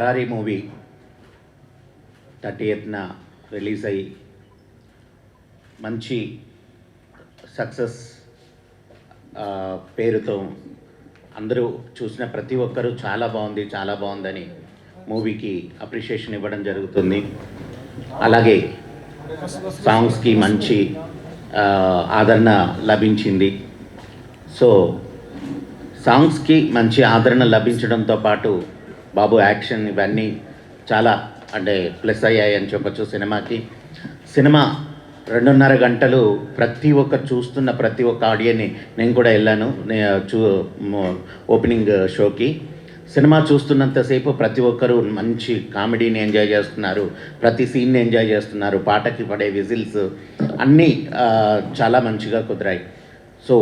పరారీ movie thirty ఎయిత్న release అయ్యి మంచి సక్సెస్ పేరుతో అందరూ చూసిన ప్రతి ఒక్కరూ చాలా బాగుంది చాలా బాగుందని మూవీకి అప్రిషియేషన్ ఇవ్వడం జరుగుతుంది. అలాగే సాంగ్స్కి మంచి ఆదరణ లభించింది. సో సాంగ్స్కి మంచి ఆదరణ లభించడంతో పాటు బాబు యాక్షన్ ఇవన్నీ చాలా అంటే ప్లస్ అయ్యాయి అని చెప్పొచ్చు సినిమాకి. సినిమా రెండున్నర గంటలు ప్రతి ఒక్క చూస్తున్న ప్రతి ఒక్క ఆడియన్ని నేను కూడా వెళ్ళాను చూ ఓపెనింగ్ షోకి. సినిమా చూస్తున్నంతసేపు ప్రతి ఒక్కరూ మంచి కామెడీని ఎంజాయ్ చేస్తున్నారు ప్రతి సీన్ని ఎంజాయ్ చేస్తున్నారు పాటకి పడే విజిల్స్ అన్నీ చాలా మంచిగా కుదిరాయి. సో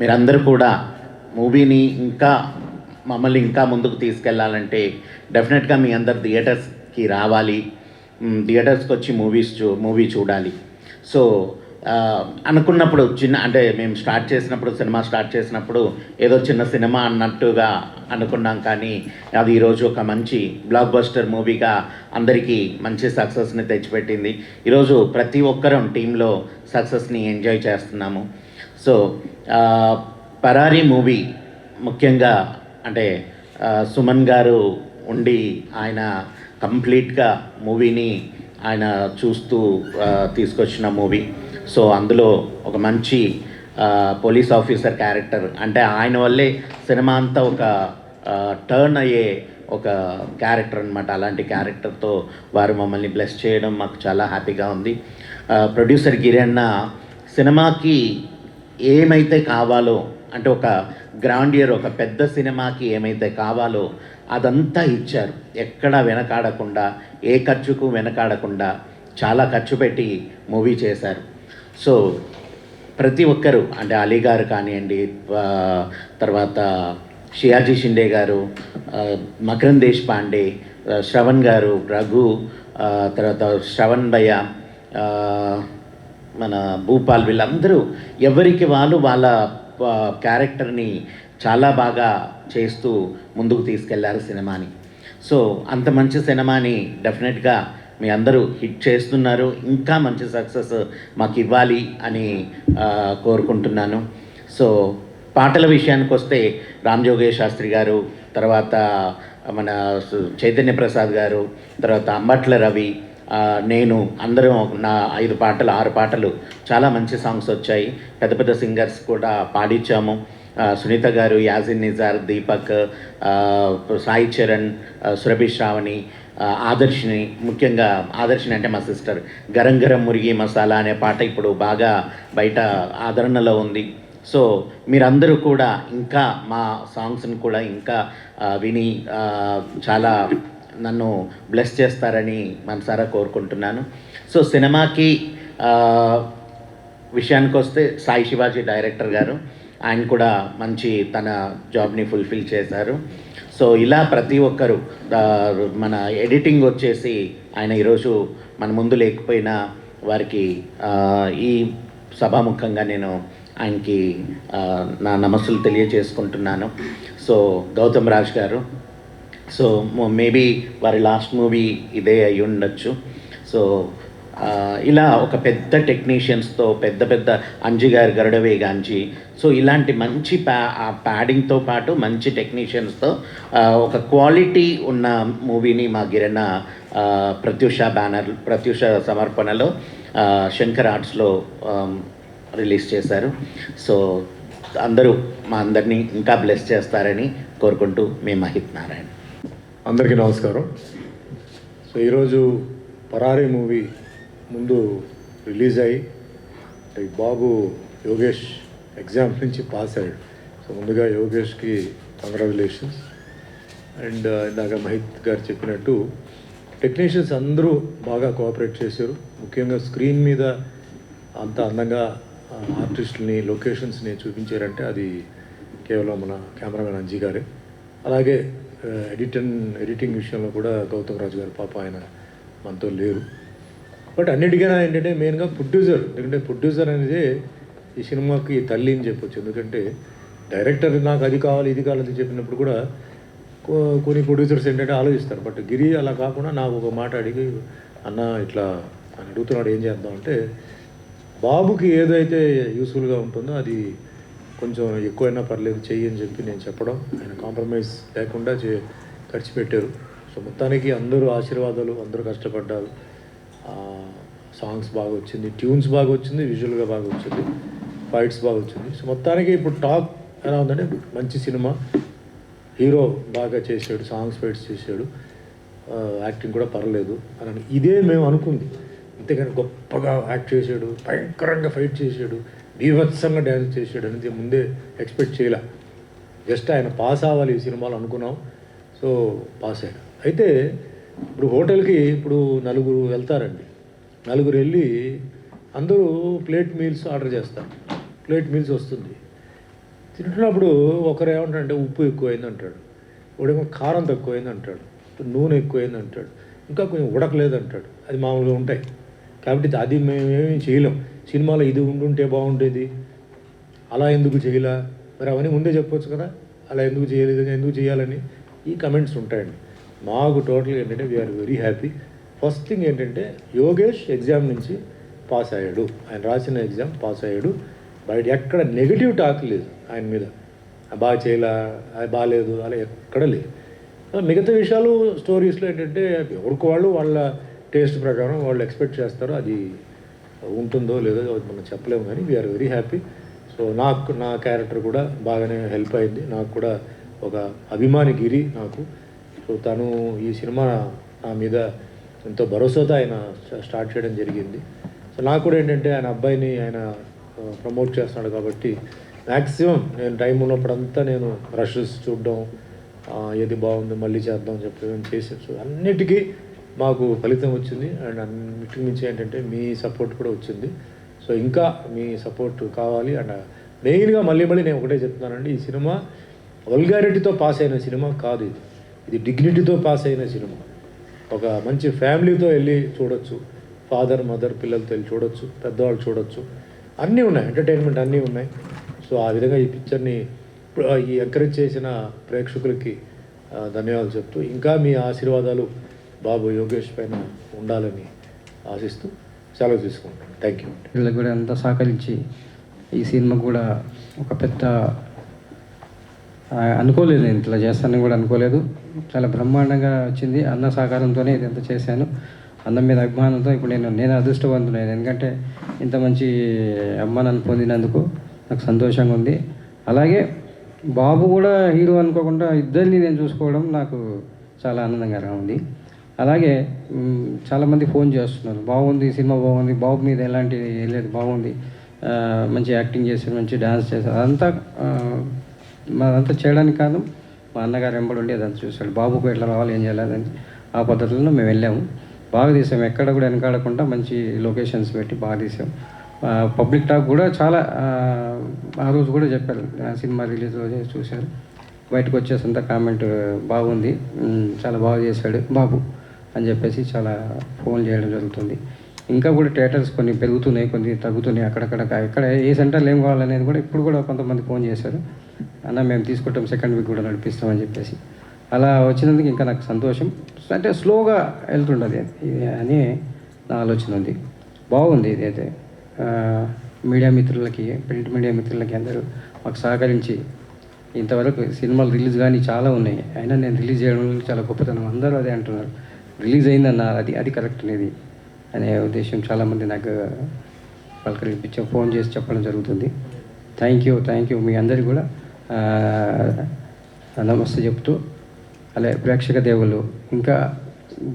మీరందరూ కూడా మూవీని ఇంకా మమ్మల్ని ఇంకా ముందుకు తీసుకెళ్ళాలంటే డెఫినెట్గా మీ అందరు థియేటర్స్కి రావాలి. థియేటర్స్కి వచ్చి మూవీస్ చూ మూవీ చూడాలి. సో అనుకున్నప్పుడు చిన్న అంటే మేము స్టార్ట్ చేసినప్పుడు సినిమా స్టార్ట్ చేసినప్పుడు ఏదో చిన్న సినిమా అన్నట్టుగా అనుకున్నాం కానీ అది ఈరోజు ఒక మంచి బ్లాక్ బస్టర్ మూవీగా అందరికీ మంచి సక్సెస్ని తెచ్చిపెట్టింది. ఈరోజు ప్రతి ఒక్కరం టీంలో సక్సెస్ని ఎంజాయ్ చేస్తున్నాము. సో పరారీ మూవీ ముఖ్యంగా అంటే సుమన్ గారు ఉండి ఆయన కంప్లీట్గా మూవీని ఆయన చూస్తూ తీసుకొచ్చిన మూవీ. సో అందులో ఒక మంచి పోలీస్ ఆఫీసర్ క్యారెక్టర్ అంటే ఆయన వల్లే సినిమా అంతా ఒక టర్న్ అయ్యే ఒక క్యారెక్టర్ అనమాట అలాంటి క్యారెక్టర్తో వారు మమ్మల్ని బ్లెస్ చేయడం మాకు చాలా హ్యాపీగా ఉంది. ప్రొడ్యూసర్ గిరన్న సినిమాకి ఏమైతే కావాలో అంటే ఒక గ్రాండియర్ ఒక పెద్ద సినిమాకి ఏమైతే కావాలో అదంతా ఇచ్చారు. ఎక్కడా వెనకాడకుండా ఏ ఖర్చుకు వెనకాడకుండా చాలా ఖర్చు పెట్టి మూవీ చేశారు. సో ప్రతి ఒక్కరు అంటే అలీ గారు కానివ్వండి తర్వాత షియాజీ షిండే గారు మకరం దేశ్ పాండే శ్రవణ్ గారు రఘు తర్వాత శ్రవణ్ భయ్య మన భూపాల్ వీళ్ళందరూ ఎవరికి వాళ్ళు వాళ్ళ క్యారెక్టర్ని చాలా బాగా చేస్తూ ముందుకు తీసుకెళ్ళారు సినిమాని. సో అంత మంచి సినిమాని డెఫినెట్గా మీ అందరూ హిట్ చేస్తున్నారు. ఇంకా మంచి సక్సెస్ మాకు ఇవ్వాలి అని కోరుకుంటున్నాను. సో పాటల విషయానికి వస్తే రామ్ జోగేష్ శాస్త్రి గారు తర్వాత మన చైతన్య ప్రసాద్ గారు తర్వాత అంబట్ల రవి నేను అందరం నా ఐదు పాటలు ఆరు పాటలు చాలా మంచి సాంగ్స్ వచ్చాయి. పెద్ద పెద్ద సింగర్స్ కూడా పాడించాము సునీత గారు యాజిన్ నిజార్ దీపక్ సాయి చరణ్ సురభి శ్రావణి ఆదర్శిని ముఖ్యంగా ఆదర్శిని అంటే మా సిస్టర్ గరం గరం మురిగి మసాలా అనే పాట ఇప్పుడు బాగా బయట ఆదరణలో ఉంది. సో మీరందరూ కూడా ఇంకా మా సాంగ్స్ని కూడా ఇంకా విని చాలా నన్ను బ్లెస్ చేస్తారని మనసారా కోరుకుంటున్నాను. సో సినిమాకి విషయానికి వస్తే సాయి శివాజీ డైరెక్టర్ గారు. ఆయన కూడా మంచి తన జాబ్ని ఫుల్ఫిల్ చేశారు. సో ఇలా ప్రతి ఒక్కరు మన ఎడిటింగ్ వచ్చేసి ఆయన ఈరోజు మన ముందు లేకపోయినా వారికి ఈ సభాముఖంగా నేను ఆయనకి నా నమస్సులు తెలియజేసుకుంటున్నాను. So Gautam Raj garu so maybe వారి లాస్ట్ మూవీ ఇదే అయి ఉండొచ్చు. సో ఇలా ఒక పెద్ద టెక్నీషియన్స్తో పెద్ద పెద్ద అంజి గారు గరుడవే గాంజీ సో ఇలాంటి మంచి ప్యా ప్యాడింగ్తో పాటు మంచి టెక్నీషియన్స్తో ఒక క్వాలిటీ ఉన్న మూవీని మా గిరణ ప్రత్యూష బ్యానర్ ప్రత్యూష సమర్పణలో శంకర్ ఆర్ట్స్లో రిలీజ్ చేశారు. సో అందరూ మా అందరినీ ఇంకా బ్లెస్ చేస్తారని కోరుకుంటూ మీ మహిత్ నారాయణ. అందరికీ నమస్కారం. సో ఈరోజు పరారీ మూవీ ముందు రిలీజ్ అయ్యి అంటే బాబు యోగేష్ ఎగ్జామ్ నుంచి పాస్ అయ్యాడు. సో ముందుగా యోగేష్కి కంగ్రాచులేషన్స్. అండ్ ఇందాక మహిత్ గారు చెప్పినట్టు టెక్నీషియన్స్ అందరూ బాగా కోఆపరేట్ చేశారు. ముఖ్యంగా స్క్రీన్ మీద అంత అందంగా ఆర్టిస్టులని లొకేషన్స్ని చూపించారంటే అది కేవలం మన కెమెరామెన్ అంజీ గారే. అలాగే Uh, ఎడిటన్ ఎడిటింగ్ విషయంలో కూడా గౌతమ్ రాజు గారు పాప ఆయన మనతో లేరు. బట్ అన్నిటికైనా ఏంటంటే మెయిన్గా ప్రొడ్యూసర్ ఎందుకంటే ప్రొడ్యూసర్ అనేది ఈ సినిమాకి తల్లి అని చెప్పొచ్చు. ఎందుకంటే డైరెక్టర్ నాకు అది కావాలి ఇది కావాలి అని చెప్పినప్పుడు కూడా కొన్ని ప్రొడ్యూసర్స్ ఏంటంటే ఆలోచిస్తారు. బట్ గిరి అలా కాకుండా నాకు ఒక మాట అడిగి అన్న ఇట్లా అని అడుగుతున్నాడు ఏం చేద్దాం? అంటే బాబుకి ఏదైతే యూస్ఫుల్గా ఉంటుందో అది కొంచెం ఎక్కువైనా పర్లేదు చెయ్యి అని చెప్పి నేను చెప్పడం ఆయన కాంప్రమైజ్ లేకుండా చే ఖర్చు పెట్టారు. సో మొత్తానికి అందరూ ఆశీర్వాదాలు అందరూ కష్టపడ్డారు. సాంగ్స్ బాగా వచ్చింది ట్యూన్స్ బాగా వచ్చింది విజువల్గా బాగా వచ్చింది ఫైట్స్ బాగా వచ్చింది. సో మొత్తానికి ఇప్పుడు టాక్ ఎలా ఉందంటే మంచి సినిమా. హీరో బాగా చేశాడు సాంగ్స్ ఫైట్స్ చేశాడు. యాక్టింగ్ కూడా పర్లేదు అని అని- ఇదే మేము అనుకుంది. అంతేగాని గొప్పగా యాక్ట్ చేశాడు భయంకరంగా ఫైట్ చేశాడు. బీభత్సంగా డ్యాన్స్ చేసాడు అనేది ముందే ఎక్స్పెక్ట్ చేయలే. జస్ట్ ఆయన పాస్ అవ్వాలి ఈ సినిమాలో అనుకున్నాం. సో పాస్ అయ్యాడు. అయితే ఇప్పుడు హోటల్కి ఇప్పుడు నలుగురు వెళ్తారండి. నలుగురు వెళ్ళి అందరూ ప్లేట్ మీల్స్ ఆర్డర్ చేస్తారు. ప్లేట్ మీల్స్ వస్తుంది. తింటున్నప్పుడు ఒకరు ఏమంటాడంటే ఉప్పు ఎక్కువైంది అంటాడు. ఒకడేమో కారం తక్కువైంది అంటాడు. నూనె ఎక్కువైంది అంటాడు. ఇంకా కొంచెం ఉడకలేదు అంటాడు. అది మామూలుగా ఉంటాయి. కాబట్టి అది మేమేమి చేయలేం. సినిమాలో ఇది ఉండుంటే బాగుండేది. అలా ఎందుకు చేయలా? మరి అవన్నీ ముందే చెప్పొచ్చు కదా. అలా ఎందుకు చేయలేదు ఎందుకు చేయాలని ఈ కమెంట్స్ ఉంటాయండి. మాకు టోటల్ ఏంటంటే we are very happy first thing ఏంటంటే యోగేష్ ఎగ్జామ్ నుంచి పాస్ అయ్యాడు. ఆయన రాసిన ఎగ్జామ్ పాస్ అయ్యాడు. బయట ఎక్కడ నెగిటివ్ టాక్ లేదు ఆయన మీద. బాగా చేయలా అది బాగాలేదు అలా ఎక్కడ లేదు. మిగతా విషయాలు స్టోరీస్లో ఏంటంటే ఎవరికి వాళ్ళు వాళ్ళ టేస్ట్ ప్రకారం వాళ్ళు ఎక్స్పెక్ట్ చేస్తారు అది ఉంటుందో లేదో మనం చెప్పలేము కానీ వీఆర్ వెరీ హ్యాపీ సో నాకు నా క్యారెక్టర్ కూడా బాగానే హెల్ప్ అయింది. నాకు కూడా ఒక అభిమాని గిరి నాకు. సో తను ఈ సినిమా నా మీద ఎంతో భరోసాతో ఆయన స్టార్ట్ చేయడం జరిగింది. సో నాకు కూడా ఏంటంటే ఆయన అబ్బాయిని ఆయన ప్రమోట్ చేస్తున్నాడు కాబట్టి మ్యాక్సిమం నేను టైం ఉన్నప్పుడంతా నేను రషెస్ చూడడం ఏది బాగుంది మళ్ళీ చేద్దాం అని చెప్పి మేము అన్నిటికీ మాకు ఫలితం వచ్చింది. అండ్ అన్నిటి నుంచి ఏంటంటే మీ సపోర్ట్ కూడా వచ్చింది. సో ఇంకా మీ సపోర్ట్ కావాలి. అండ్ మెయిన్గా మళ్ళీ మళ్ళీ నేను ఒకటే చెప్తున్నానండి ఈ సినిమా వల్గారిటీతో పాస్ అయిన సినిమా కాదు ఇది. ఇది డిగ్నిటీతో పాస్ అయిన సినిమా. ఒక మంచి ఫ్యామిలీతో వెళ్ళి చూడొచ్చు. ఫాదర్ మదర్ పిల్లలతో వెళ్ళి చూడొచ్చు. పెద్దవాళ్ళు చూడొచ్చు. అన్నీ ఉన్నాయి. ఎంటర్టైన్మెంట్ అన్నీ ఉన్నాయి. సో ఆ విధంగా ఈ పిక్చర్ని ఈ ఎంకరేజ్ చేసిన ప్రేక్షకులకి ధన్యవాదాలు చెప్తూ ఇంకా మీ ఆశీర్వాదాలు బాబు యోగేష్ పైన ఉండాలని ఆశిస్తూ సెలవు తీసుకుంటాను థ్యాంక్ యూ వీళ్ళకి కూడా అంతా సహకరించి ఈ సినిమా కూడా ఒక పెద్ద అనుకోలేదు నేను ఇట్లా చేస్తానని కూడా అనుకోలేదు. చాలా బ్రహ్మాండంగా వచ్చింది. అన్న సహకారంతోనే ఇదంతా చేశాను. అన్నం మీద అభిమానంతో ఇప్పుడు నేను నేను అదృష్టవంతున్నాను ఎందుకంటే ఇంత మంచి అభిమానాన్ని పొందినందుకు నాకు సంతోషంగా ఉంది. అలాగే బాబు కూడా హీరో అనుకోకుండా ఇద్దరిని నేను చూసుకోవడం నాకు చాలా ఆనందంగా ఉంది. అలాగే చాలామంది ఫోన్ చేస్తున్నారు. బాగుంది సినిమా బాగుంది బాబు మీద ఎలాంటి లేదు బాగుంది. మంచి యాక్టింగ్ చేశారు మంచి డ్యాన్స్ చేశారు. అదంతా ఆ, అదంతా చేయడానికి కాదు మా అన్నగారు వెంబడి ఉండి అదంతా చూశాడు. బాబుకు ఎట్లా రావాలి ఏం చేయాలని ఆ పద్ధతులను మేము వెళ్ళాము. బాగా తీసాం ఎక్కడ కూడా వెనకాడకుండా మంచి లొకేషన్స్ పెట్టి బాగా తీసాం పబ్లిక్ టాక్ కూడా చాలా ఆ, రోజు కూడా చెప్పారు. సినిమా రిలీజ్ రోజే చూశారు. బయటకు వచ్చేసంత కామెంట్ బాగుంది చాలా బాగా చేశాడు బాబు. అని చెప్పేసి చాలా ఫోన్ చేయడం జరుగుతుంది. ఇంకా కూడా థియేటర్స్ కొన్ని పెరుగుతున్నాయి కొన్ని తగ్గుతున్నాయి అక్కడక్కడ. ఎక్కడ ఏ సెంటర్లు ఏం కావాలనేది కూడా ఇప్పుడు కూడా కొంతమంది ఫోన్ చేశారు. అన్న మేము తీసుకుంటాం సెకండ్ వీక్ కూడా నడిపిస్తామని చెప్పేసి. అలా వచ్చినందుకు ఇంకా నాకు సంతోషం. అంటే స్లోగా వెళ్తుండదు ఇది అని నా ఆలోచన ఉంది. బాగుంది ఇదైతే మీడియా మిత్రులకి ప్రింట్ మీడియా మిత్రులకి అందరూ మాకు సహకరించి ఇంతవరకు సినిమాలు రిలీజ్ కానీ చాలా ఉన్నాయి. అయినా నేను రిలీజ్ చేయడం చాలా గొప్పతనం. అందరూ అదే అంటున్నారు. రిలీజ్ అయిందన్న అది అది కరెక్ట్ అనేది అనే ఉద్దేశం చాలామంది నాకు పలకరింపించే ఫోన్ చేసి చెప్పడం జరుగుతుంది. థ్యాంక్ యూ థ్యాంక్ యూ మీ అందరికీ కూడా నమస్తే చెప్తూ అలాగే ప్రేక్షక దేవుళ్ళు ఇంకా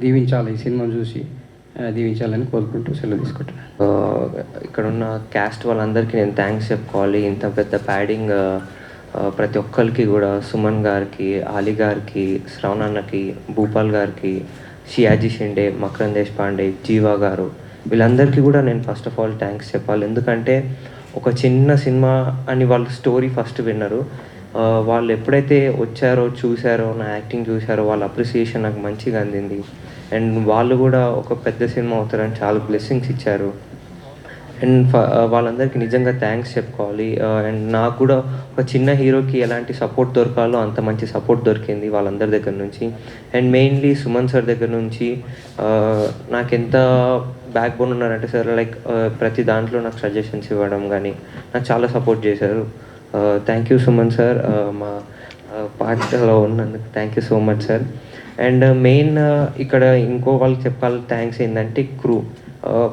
దీవించాలి ఈ సినిమాను చూసి దీవించాలని కోరుకుంటూ సెలవు తీసుకుంటున్నాను. ఇక్కడ ఉన్న క్యాస్ట్ వాళ్ళందరికీ నేను థ్యాంక్స్ చెప్పుకోవాలి. ఇంత పెద్ద ప్యాడింగ్ ప్రతి ఒక్కరికి కూడా సుమన్ గారికి ఆలి గారికి శ్రవణన్నకి భూపాల్ గారికి షియాజీ షిండే మకరం దేశపాండే జీవా గారు వీళ్ళందరికీ కూడా నేను ఫస్ట్ ఆఫ్ ఆల్ థ్యాంక్స్ చెప్పాలి. ఎందుకంటే ఒక చిన్న సినిమా అని వాళ్ళ స్టోరీ ఫస్ట్ విన్నారు. వాళ్ళు ఎప్పుడైతే వచ్చారో చూశారో నా యాక్టింగ్ చూశారో వాళ్ళ అప్రిసియేషన్ నాకు మంచిగా అందింది. అండ్ వాళ్ళు కూడా ఒక పెద్ద సినిమా అవుతారని చాలా బ్లెస్సింగ్స్ ఇచ్చారు. అండ్ uh, వాళ్ళందరికీ నిజంగా థ్యాంక్స్ చెప్పుకోవాలి. Uh, అండ్ నాకు కూడా ఒక చిన్న హీరోకి ఎలాంటి సపోర్ట్ దొరకాలో అంత మంచి సపోర్ట్ దొరికింది వాళ్ళందరి దగ్గర నుంచి. అండ్ మెయిన్లీ సుమన్ సార్ దగ్గర నుంచి uh, నాకు ఎంత బ్యాక్ బోన్ ఉన్నారంటే సార్ లైక్ ప్రతి దాంట్లో నాకు సజెషన్స్ ఇవ్వడం కానీ నాకు చాలా సపోర్ట్ చేశారు. థ్యాంక్ యూ సుమన్ సార్ మా పార్టీలో ఉన్నందుకు thank you so much sir and main ఇక్కడ ఇంకో వాళ్ళకి చెప్పాలి థ్యాంక్స్ ఏంటంటే క్రూ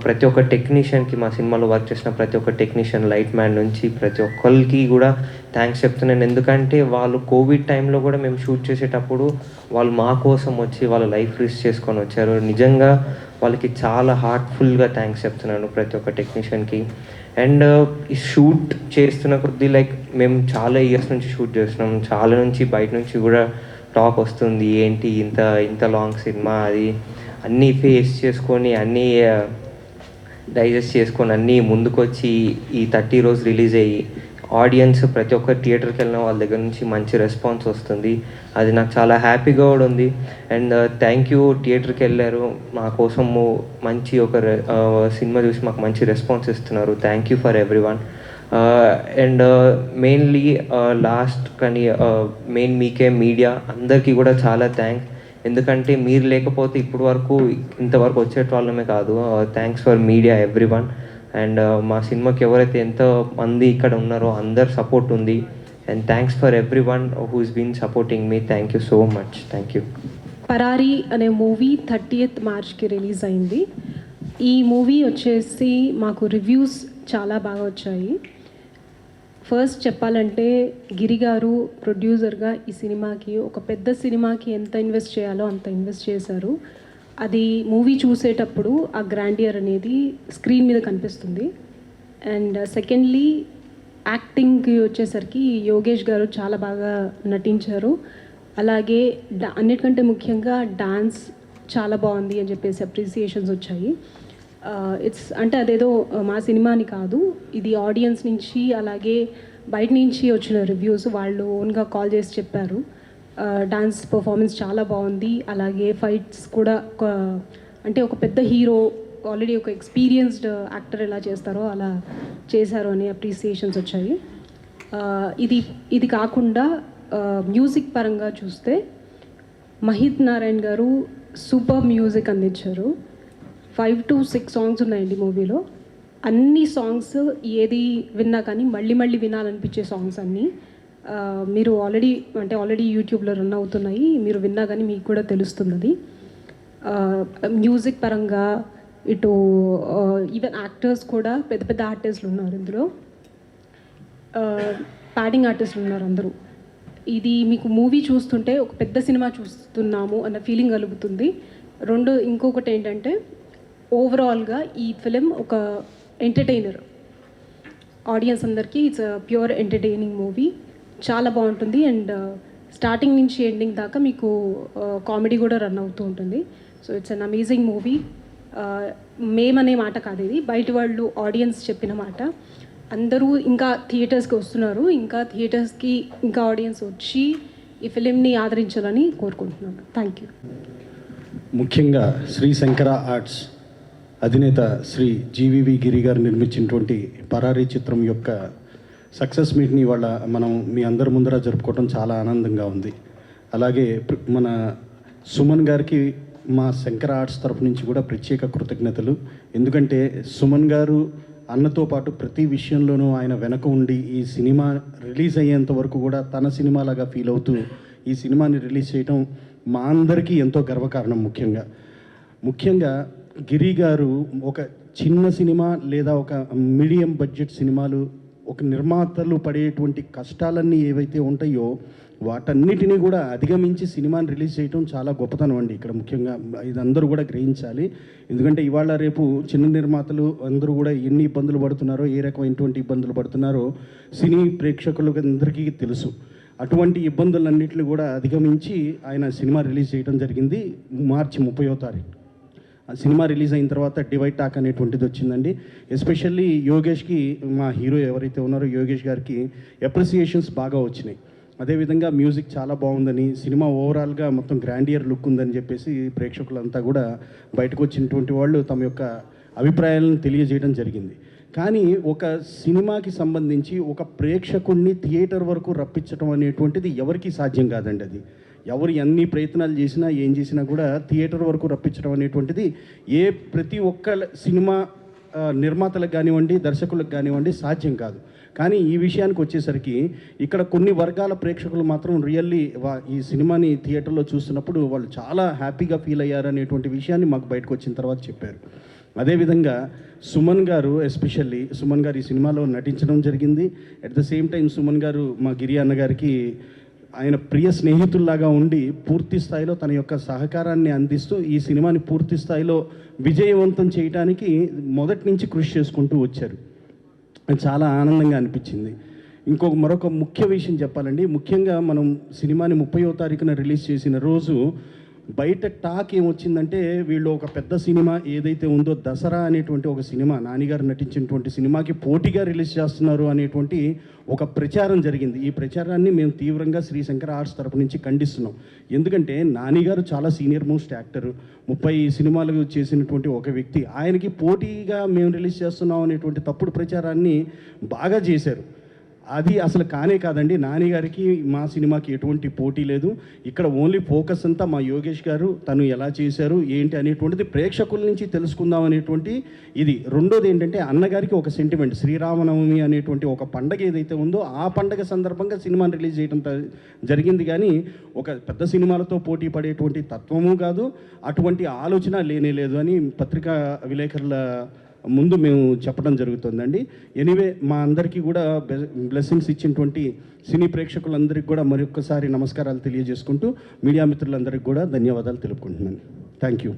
ప్రతి ఒక్క టెక్నీషియన్కి మా సినిమాలో వర్క్ చేసిన ప్రతి ఒక్క టెక్నీషియన్ లైట్ మ్యాన్ నుంచి ప్రతి ఒక్కరికి కూడా థ్యాంక్స్ చెప్తున్నాను ఎందుకంటే వాళ్ళు కోవిడ్ టైంలో కూడా మేము షూట్ చేసేటప్పుడు వాళ్ళు మా కోసం వచ్చి వాళ్ళ లైఫ్ రిస్క్ చేసుకొని వచ్చారు. నిజంగా వాళ్ళకి చాలా హార్ట్ఫుల్గా థ్యాంక్స్ చెప్తున్నాను ప్రతి ఒక్క టెక్నీషియన్కి. అండ్ ఈ షూట్ చేస్తున్న కొద్దీ లైక్ మేము చాలా ఇయర్స్ నుంచి షూట్ చేస్తున్నాం. చాలా నుంచి బయట నుంచి కూడా టాక్ వస్తుంది. ఏంటి ఇంత ఇంత లాంగ్ సినిమా అది అన్నీ ఫేస్ చేసుకొని అన్నీ డైజెస్ట్ చేసుకొని అన్నీ ముందుకొచ్చి ఈ థర్టీ రోజు రిలీజ్ అయ్యి ఆడియన్స్ ప్రతి ఒక్క థియేటర్కి వెళ్ళిన వాళ్ళ దగ్గర నుంచి మంచి రెస్పాన్స్ వస్తుంది. అది నాకు చాలా హ్యాపీగా కూడా ఉంది. అండ్ థ్యాంక్ యూ థియేటర్కి వెళ్ళారు. మా కోసము మంచి ఒక సినిమా చూసి మాకు మంచి రెస్పాన్స్ ఇస్తున్నారు. Thank you for everyone and mainly last కానీ uh, మెయిన్ మీకే మీడియా అందరికీ కూడా చాలా థ్యాంక్స్ ఎందుకంటే మీరు లేకపోతే ఇప్పటి వరకు ఇంతవరకు వచ్చేటోళ్ళమే కాదు. Thanks for media everyone and మా సినిమాకి ఎవరైతే ఎంతో మంది ఇక్కడ ఉన్నారో అందరు సపోర్ట్ ఉంది. And thanks for everyone who's been supporting me thank you so much thank you Parari అనే మూవీ థర్టీయత్ మార్చ్కి రిలీజ్ అయింది. ఈ మూవీ వచ్చేసి మాకు రివ్యూస్ చాలా బాగా వచ్చాయి. ఫస్ట్ చెప్పాలంటే గిరి గారు ప్రొడ్యూసర్గా ఈ సినిమాకి ఒక పెద్ద సినిమాకి ఎంత ఇన్వెస్ట్ చేయాలో అంత ఇన్వెస్ట్ చేశారు. అది మూవీ చూసేటప్పుడు ఆ గ్రాండియర్ అనేది స్క్రీన్ మీద కనిపిస్తుంది. అండ్ సెకండ్లీ యాక్టింగ్కి వచ్చేసరికి యోగేష్ గారు చాలా బాగా నటించారు. అలాగే డా అన్నిటికంటే ముఖ్యంగా డాన్స్ చాలా బాగుంది అని చెప్పేసి అప్రిసియేషన్స్ వచ్చాయి. ఇట్స్ అంటే అదేదో మా సినిమాని కాదు. ఇది ఆడియన్స్ నుంచి అలాగే బయట నుంచి వచ్చిన రివ్యూస్ వాళ్ళు ఓన్గా కాల్ చేసి చెప్పారు. డాన్స్ పర్ఫార్మెన్స్ చాలా బాగుంది. అలాగే ఫైట్స్ కూడా ఒక అంటే ఒక పెద్ద హీరో ఆల్రెడీ ఒక ఎక్స్పీరియన్స్డ్ యాక్టర్ ఎలా చేస్తారో అలా చేశారు అని అప్రిసియేషన్స్ వచ్చాయి. ఇది ఇది కాకుండా మ్యూజిక్ పరంగా చూస్తే మహిత్ నారాయణ్ గారు సూపర్ మ్యూజిక్ అందించారు. ఫైవ్ టు సిక్స్ సాంగ్స్ ఉన్నాయండి మూవీలో. అన్ని సాంగ్స్ ఏది విన్నా కానీ మళ్ళీ మళ్ళీ వినాలనిపించే సాంగ్స్ అన్నీ. మీరు ఆల్రెడీ అంటే ఆల్రెడీ యూట్యూబ్లో రన్ అవుతున్నాయి. మీరు విన్నా కానీ మీకు కూడా తెలుస్తుంది మ్యూజిక్ పరంగా ఇటు ఈవెన్ యాక్టర్స్ కూడా పెద్ద పెద్ద ఆర్టిస్టులు ఉన్నారు ఇందులో. ప్యాడింగ్ ఆర్టిస్టులు ఉన్నారు అందరూ. ఇది మీకు మూవీ చూస్తుంటే ఒక పెద్ద సినిమా చూస్తున్నాము అన్న ఫీలింగ్ కలుగుతుంది. రెండు ఇంకొకటి ఏంటంటే ఓవరాల్గా ఈ ఫిలిం ఒక ఎంటర్టైనర్ ఆడియన్స్ అందరికీ ఇట్స్ ప్యూర్ ఎంటర్టైనింగ్ మూవీ చాలా బాగుంటుంది అండ్ స్టార్టింగ్ uh, నుంచి ఎండింగ్ దాకా మీకు uh, కామెడీ కూడా రన్ అవుతూ ఉంటుంది. So it's an amazing movie మేమనే మాట కాదు ఇది. బయట వాళ్ళు ఆడియన్స్ చెప్పిన మాట. అందరూ ఇంకా థియేటర్స్కి వస్తున్నారు. ఇంకా థియేటర్స్కి ఇంకా ఆడియన్స్ వచ్చి ఈ ఫిలింని ఆదరించాలని కోరుకుంటున్నాను. థ్యాంక్ యూ ముఖ్యంగా శ్రీ శంకర ఆర్ట్స్ అధినేత శ్రీ జీవివి గిరి గారు నిర్మించినటువంటి పరారీ చిత్రం యొక్క సక్సెస్ మీట్ని ఇవాళ మనం మీ అందరి ముందర జరుపుకోవడం చాలా ఆనందంగా ఉంది. అలాగే మన సుమన్ గారికి మా శంకర ఆర్ట్స్ తరపు నుంచి కూడా ప్రత్యేక కృతజ్ఞతలు. ఎందుకంటే సుమన్ గారు అన్నతో పాటు ప్రతి విషయంలోనూ ఆయన వెనక ఉండి ఈ సినిమా రిలీజ్ అయ్యేంత వరకు కూడా తన సినిమాలాగా ఫీల్ అవుతూ ఈ సినిమాని రిలీజ్ చేయడం మా అందరికీ ఎంతో గర్వకారణం ముఖ్యంగా. ముఖ్యంగా గిరి గారు ఒక చిన్న సినిమా లేదా ఒక మీడియం బడ్జెట్ సినిమాలు ఒక నిర్మాతలు పడేటువంటి కష్టాలన్నీ ఏవైతే ఉంటాయో వాటన్నిటినీ కూడా అధిగమించి సినిమాని రిలీజ్ చేయడం చాలా గొప్పతనం అండి. ఇక్కడ ముఖ్యంగా ఇది అందరూ కూడా గ్రహించాలి. ఎందుకంటే ఇవాళ రేపు చిన్న నిర్మాతలు అందరూ కూడా ఎన్ని ఇబ్బందులు పడుతున్నారో ఏ రకమైనటువంటి ఇబ్బందులు పడుతున్నారో సినీ ప్రేక్షకులకు అందరికీ తెలుసు. అటువంటి ఇబ్బందులన్నింటినీ కూడా అధిగమించి ఆయన సినిమా రిలీజ్ చేయడం జరిగింది మార్చి ముప్పయో తారీఖు. సినిమా రిలీజ్ అయిన తర్వాత డివైడ్ టాక్ అనేటువంటిది వచ్చిందండి. ఎస్పెషల్లీ యోగేష్కి మా హీరో ఎవరైతే ఉన్నారో యోగేష్ గారికి అప్రిసియేషన్స్ బాగా వచ్చినాయి. అదేవిధంగా మ్యూజిక్ చాలా బాగుందని సినిమా ఓవరాల్గా మొత్తం గ్రాండియర్ లుక్ ఉందని చెప్పేసి ప్రేక్షకులంతా కూడా బయటకు వచ్చినటువంటి వాళ్ళు తమ యొక్క అభిప్రాయాలను తెలియజేయడం జరిగింది. కానీ ఒక సినిమాకి సంబంధించి ఒక ప్రేక్షకుణ్ణి థియేటర్ వరకు రప్పించడం అనేటువంటిది ఎవరికీ సాధ్యం కాదండి అది. ఎవరు ఎన్ని ప్రయత్నాలు చేసినా ఏం చేసినా కూడా థియేటర్ వరకు రప్పించడం అనేటువంటిది ఏ ప్రతి ఒక్క సినిమా నిర్మాతలకు కానివ్వండి దర్శకులకు కానివ్వండి సాధ్యం కాదు. కానీ ఈ విషయానికి వచ్చేసరికి ఇక్కడ కొన్ని వర్గాల ప్రేక్షకులు మాత్రం రియల్లీ వా- ఈ సినిమాని థియేటర్లో చూస్తున్నప్పుడు వాళ్ళు చాలా హ్యాపీగా ఫీల్ అయ్యారు అనేటువంటి విషయాన్ని మాకు బయటకు వచ్చిన తర్వాత చెప్పారు. అదేవిధంగా సుమన్ గారు ఎస్పెషల్లీ సుమన్ గారు ఈ సినిమాలో నటించడం జరిగింది. At the same time Suman garu మా గిరి అన్న గారికి ఆయన ప్రియ స్నేహితుల్లాగా ఉండి పూర్తి స్థాయిలో తన యొక్క సహకారాన్ని అందిస్తూ ఈ సినిమాని పూర్తి స్థాయిలో విజయవంతం చేయడానికి మొదటి నుంచి కృషి చేసుకుంటూ వచ్చారు. అది చాలా ఆనందంగా అనిపించింది. ఇంకొక మరొక ముఖ్య విషయం చెప్పాలండి. ముఖ్యంగా మనం సినిమాని ముప్పయో తారీఖున రిలీజ్ చేసిన రోజు బయట టాక్ ఏమొచ్చిందంటే వీళ్ళు ఒక పెద్ద సినిమా ఏదైతే ఉందో దసరా అనేటువంటి ఒక సినిమా నానిగారు నటించినటువంటి సినిమాకి పోటీగా రిలీజ్ చేస్తున్నారు అనేటువంటి ఒక ప్రచారం జరిగింది. ఈ ప్రచారాన్ని మేము తీవ్రంగా శ్రీ శంకర ఆర్ట్స్ తరపు నుంచి ఖండిస్తున్నాం. ఎందుకంటే నానిగారు చాలా సీనియర్ మోస్ట్ యాక్టర్. ముప్పై సినిమాలు చేసినటువంటి ఒక వ్యక్తి. ఆయనకి పోటీగా మేము రిలీజ్ చేస్తున్నాం అనేటువంటి తప్పుడు ప్రచారాన్ని బాగా చేశారు. అది అసలు కానే కాదండి. నాని గారికి మా సినిమాకి ఎటువంటి పోటీ లేదు. ఇక్కడ ఓన్లీ ఫోకస్ అంతా మా యోగేష్ గారు తను ఎలా చేశారు ఏంటి అనేటువంటిది ప్రేక్షకుల నుంచి తెలుసుకుందాం అనేటువంటి ఇది. రెండోది ఏంటంటే అన్నగారికి ఒక సెంటిమెంట్ శ్రీరామనవమి అనేటువంటి ఒక పండగ ఏదైతే ఉందో ఆ పండగ సందర్భంగా సినిమాని రిలీజ్ చేయడం జరిగింది. కానీ ఒక పెద్ద సినిమాలతో పోటీ పడేటువంటి తత్వము కాదు. అటువంటి ఆలోచన లేనే లేదు అని పత్రికా విలేకరుల ముందు మేము చెప్పడం జరుగుతుందండి. ఎనీవే మా అందరికీ కూడా బ్లెస్సింగ్స్ ఇచ్చినటువంటి సినీ ప్రేక్షకులందరికీ కూడా మరొకసారి నమస్కారాలు తెలియజేసుకుంటూ మీడియా మిత్రులందరికీ కూడా ధన్యవాదాలు తెలుపుకుంటున్నాను. Thank you.